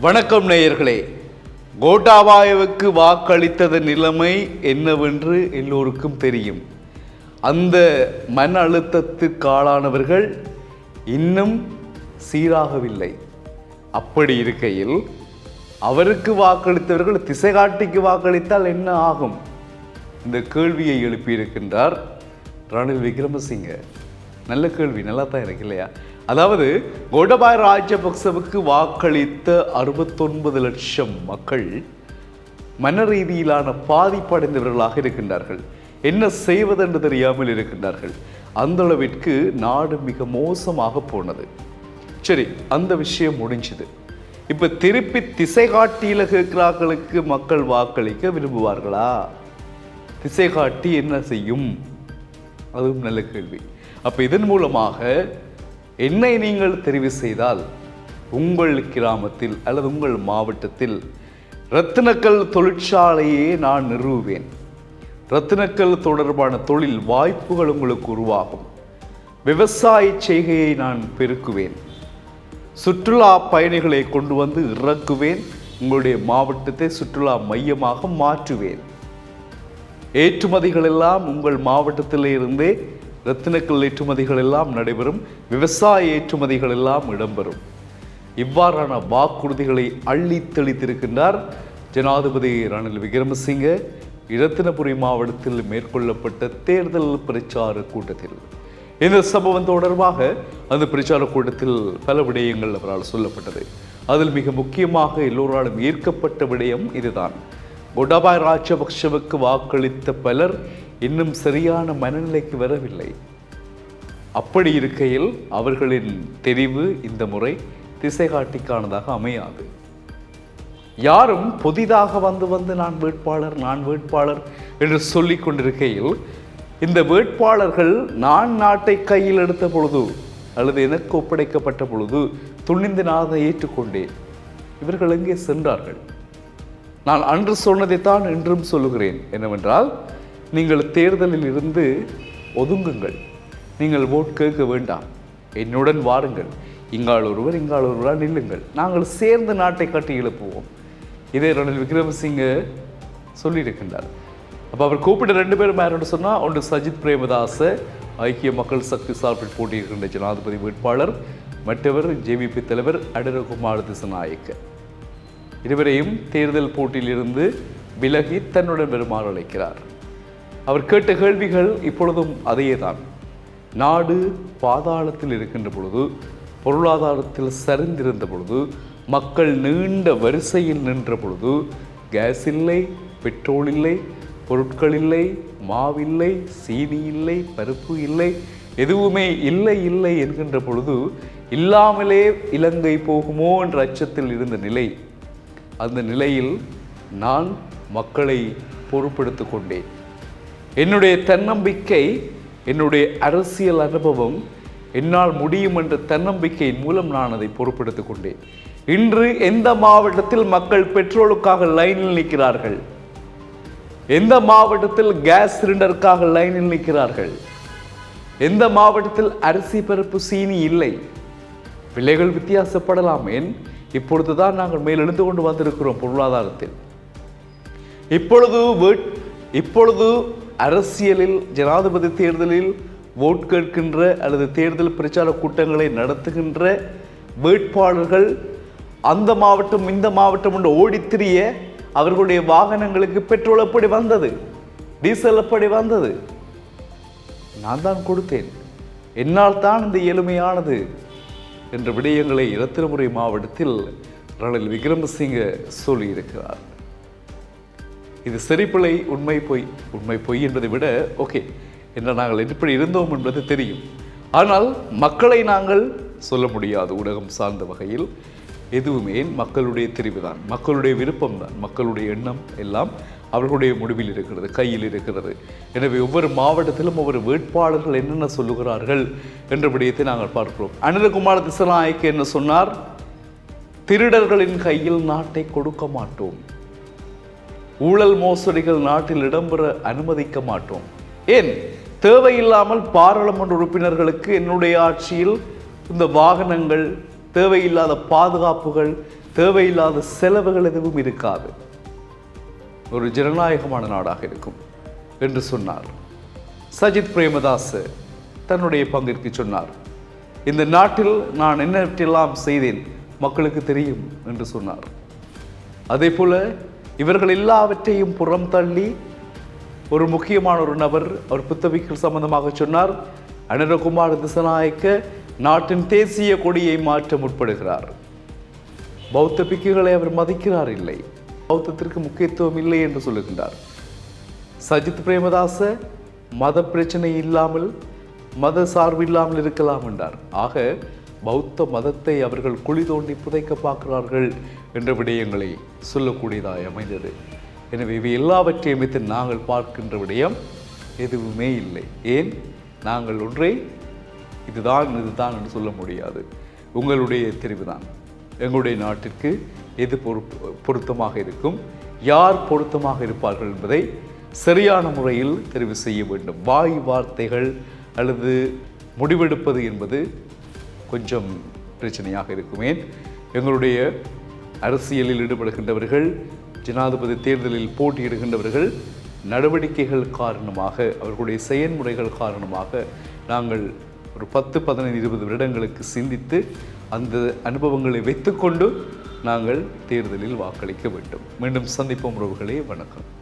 வணக்கம் நேயர்களே. கோட்டாபாயவுக்கு வாக்களித்தது நிலைமை என்னவென்று எல்லோருக்கும் தெரியும். அந்த மன அழுத்தத்துக்கு ஆளானவர்கள் இன்னும் சீராகவில்லை. அப்படி இருக்கையில் அவருக்கு வாக்களித்தவர்கள் திசை காட்டிக்கு வாக்களித்தால் என்ன ஆகும்? இந்த கேள்வியை எழுப்பியிருக்கின்றார் ரணில் விக்ரமசிங்க. நல்ல கேள்வி நல்லா தான் இருக்கு இல்லையா? அதாவது கோடபாய ராஜபக்சவுக்கு வாக்களித்த அறுபத்தொன்பது லட்சம் மக்கள் மன ரீதியிலான பாதிப்படைந்தவர்களாக இருக்கின்றார்கள். என்ன செய்வதென்று தெரியாமல் இருக்கின்றார்கள். அந்த அளவிற்கு நாடு மிக மோசமாக போனது. சரி அந்த விஷயம் முடிஞ்சுது. இப்போ திருப்பி திசை காட்டியில் கேட்கிறார்களுக்கு மக்கள் வாக்களிக்க விரும்புவார்களா? திசை காட்டி என்ன செய்யும்? அதுவும் நல்ல கேள்வி. அப்போ இதன் மூலமாக என்னை நீங்கள் தெரிவு செய்தால் உங்கள் கிராமத்தில் அல்லது உங்கள் மாவட்டத்தில் ரத்தினக்கல் தொழிற்சாலையே நான் நிறுவுவேன். ரத்தினக்கல் தொடர்பான தொழில் வாய்ப்புகள் உங்களுக்கு உருவாகும். விவசாய செய்கையை நான் பெருக்குவேன். சுற்றுலா பயணிகளை கொண்டு வந்து இறக்குவேன். உங்களுடைய மாவட்டத்தை சுற்றுலா மையமாக மாற்றுவேன். ஏற்றுமதிகள் எல்லாம் உங்கள் மாவட்டத்தில் இருந்தே ரத்தினக்கல் ஏற்றுமதிகள் எல்லாம் நடைபெறும். விவசாய ஏற்றுமதிகள் எல்லாம் இடம்பெறும். இவ்வாறான வாக்குறுதிகளை அள்ளி தெளித்திருக்கின்றார் ஜனாதிபதி ரணில் விக்ரமசிங்க இரத்தினபுரி மாவட்டத்தில் மேற்கொள்ளப்பட்ட தேர்தல் பிரச்சார கூட்டத்தில். இந்த சம்பவம் தொடர்பாக அந்த பிரச்சார கூட்டத்தில் பல விடயங்கள் அவரால் சொல்லப்பட்டது. அதில் மிக முக்கியமாக எல்லோராலும் ஈர்க்கப்பட்ட விடயம் இதுதான். கோட்டாபாய் ராஜபக்ஷவுக்கு வாக்களித்த பலர் இன்னும் சரியான மனநிலைக்கு வரவில்லை. அப்படி இருக்கையில் அவர்களின் தெரிவு இந்த முறை திசை காட்டிக்கானதாக அமையாது. யாரும் புதிதாக வந்து வந்து நான் வேட்பாளர் நான் வேட்பாளர் என்று சொல்லிக் கொண்டிருக்கையில் இந்த வேட்பாளர்கள் நான் நாட்டை கையில் எடுத்த பொழுது அல்லது எனக்கு ஒப்படைக்கப்பட்ட பொழுது துணிந்து நான் அதை ஏற்றுக்கொண்டேன் இவர்கள் எங்கே சென்றார்கள்? நான் அன்று சொன்னதைத்தான் இன்றும் சொல்லுகிறேன். என்னவென்றால் நீங்கள் தேர்தலில் இருந்து ஒதுங்குங்கள். நீங்கள் ஓட் கேட்க வேண்டாம். என்னுடன் வாருங்கள். இங்கால் ஒருவர் இங்கால் ஒருவரால் நில்லுங்கள். நாங்கள் சேர்ந்து நாட்டை கட்டி எழுப்புவோம். இதே ரணில் விக்ரமசிங்க சொல்லியிருக்கின்றார். அப்போ அவர் கூப்பிட்ட ரெண்டு பேரும் யாருன்னு சொன்னால் ஒன்று சஜித் பிரேமதாச ஐக்கிய மக்கள் சக்தி சார்பில் போட்டியிடுகின்ற ஜனாதிபதி வேட்பாளர் மற்றவர் ஜேவிபி தலைவர் அடரகுமார் திசநாயக்க. இருவரையும் தேர்தல் போட்டியிலிருந்து விலகி தன்னுடன் வருமாறு அழைக்கிறார். அவர் கேட்ட கேள்விகள் இப்பொழுதும் அதையே தான் நாடு பாதாளத்தில் இருக்கின்ற பொழுது பொருளாதாரத்தில் சரிந்திருந்த பொழுது மக்கள் நீண்ட வரிசையில் நின்ற பொழுது கேஸ் இல்லை பெட்ரோல் இல்லை பொருட்கள் இல்லை மாவில்லை சீனி இல்லை பருப்பு இல்லை எதுவுமே இல்லை இல்லை என்கின்ற பொழுது இல்லாமலே இலங்கை போகுமோ என்ற அச்சத்தில் இருந்த நிலை அந்த நிலையில் நான் மக்களை பொறுப்பெடுத்துக் கொண்டேன். என்னுடைய தன்னம்பிக்கை என்னுடைய அரசியல் அனுபவம் என்னால் முடியும் என்ற தன்னம்பிக்கையின் மூலம் நான் அதை பொறுப்பெடுத்துக் கொண்டேன். இன்று எந்த மாவட்டத்தில் மக்கள் பெட்ரோலுக்காக லைனில் நிற்கிறார்கள்? எந்த மாவட்டத்தில் கேஸ் சிலிண்டருக்காக லைனில் நிற்கிறார்கள்? எந்த மாவட்டத்தில் அரிசி பருப்பு சீனி இல்லை? விலைகள் வித்தியாசப்படலாம் ஏன் இப்பொழுதுதான் நாங்கள் மேலெழுந்து கொண்டு வந்திருக்கிறோம் பொருளாதாரத்தில். இப்பொழுது இப்பொழுது அரசியலில் ஜனாதிபதி தேர்தலில் ஓட் கேட்கின்ற அல்லது தேர்தல் பிரச்சார கூட்டங்களை நடத்துகின்ற வேட்பாளர்கள் அந்த மாவட்டம் இந்த மாவட்டம் என்று ஓடித்திரிய அவர்களுடைய வாகனங்களுக்கு பெட்ரோல் எப்படி வந்தது? டீசல் எப்படி வந்தது? நான் தான் கொடுத்தேன். என்னால் தான் இந்த எளிமையானது என்ற விடயங்களை இரத்தினபுரி மாவட்டத்தில் ரணில் விக்ரமசிங்க சொல்லியிருக்கிறார். இது சரிப்பிழை உண்மை பொய். உண்மை பொய் என்பதை விட ஓகே என்ன நாங்கள் எப்படி இருந்தோம் என்பது தெரியும். ஆனால் மக்களை நாங்கள் சொல்ல முடியாது ஊடகம் சார்ந்த வகையில். எதுவுமே மக்களுடைய தெரிவுதான். மக்களுடைய விருப்பம் தான் மக்களுடைய எண்ணம் எல்லாம் அவர்களுடைய முடிவில் இருக்கிறது கையில் இருக்கிறது. எனவே ஒவ்வொரு மாவட்டத்திலும் ஒவ்வொரு வேட்பாளர்கள் என்னென்ன சொல்லுகிறார்கள் என்ற விடயத்தை நாங்கள் பார்க்கிறோம். அனிலகுமார் திசநாயக்கு என்ன சொன்னார்? திருடர்களின் கையில் நாட்டை கொடுக்க மாட்டோம். ஊழல் மோசடிகள் நாட்டில் இடம்பெற அனுமதிக்க மாட்டோம். ஏன்? தேவையில்லாமல் பாராளுமன்ற உறுப்பினர்களுக்கு என்னுடைய ஆட்சியில் இந்த வாகனங்கள் தேவையில்லாத பாதுகாப்புகள் தேவையில்லாத செலவுகள் எதுவும் இருக்காது. ஒரு ஜனநாயகமான நாடாக இருக்கும் என்று சொன்னார். சஜித் பிரேமதாஸ் தன்னுடைய பங்கிற்கு சொன்னார். இந்த நாட்டில் நான் என்னவற்றெல்லாம் செய்தேன் மக்களுக்கு தெரியும் என்று சொன்னார். அதே போல இவர்கள் எல்லாவற்றையும் புறம் தள்ளி ஒரு முக்கியமான ஒரு நபர் அவர் புத்தபிக்கல் சம்பந்தமாக சொன்னார். அனிரகுமார் திசநாயக்க நாட்டின் தேசிய கொடியை மாற்ற முற்படுகிறார். பௌத்த பிக்குகளை அவர் மதிக்கிறார் இல்லை. பௌத்தத்திற்கு முக்கியத்துவம் இல்லை என்று சொல்லுகின்றார். சஜித் பிரேமதாச மத பிரச்சனை இல்லாமல் மத சார்பு இல்லாமல் இருக்கலாம் என்றார். ஆக பௌத்த மதத்தை அவர்கள் குழி தோண்டி புதைக்க பார்க்கிறார்கள் என்ற விடயங்களை சொல்லக்கூடியதாய் அமைந்தது. எனவே இவை எல்லாவற்றையும் வைத்து நாங்கள் பார்க்கின்ற விடயம் எதுவுமே இல்லை. ஏன்? நாங்கள் ஒன்றை. இதுதான் இதுதான் என்று சொல்ல முடியாது. உங்களுடைய தெரிவுதான். எங்களுடைய நாட்டிற்கு எது பொறுப்பு பொருத்தமாக இருக்கும்? யார் பொருத்தமாக இருப்பார்கள் என்பதை சரியான முறையில் தெரிவு செய்ய வேண்டும். வாய் வார்த்தைகள் அல்லது முடிவெடுப்பது என்பது கொஞ்சம் பிரச்சனையாக இருக்கும் எங்களுடைய அரசியலில் ஈடுபடுகின்றவர்கள் ஜனாதிபதி தேர்தலில் போட்டியிடுகின்றவர்கள் நடவடிக்கைகள் காரணமாக அவர்களுடைய செயல்முறைகள் காரணமாக நாங்கள் ஒரு பத்து பதினைந்து இருபது வருடங்களுக்கு சிந்தித்து அந்த அனுபவங்களை வைத்துக்கொண்டு நாங்கள் தேர்தலில் வாக்களிக்க வேண்டும். மீண்டும் சந்திப்போம் உறவுகளே. வணக்கம்.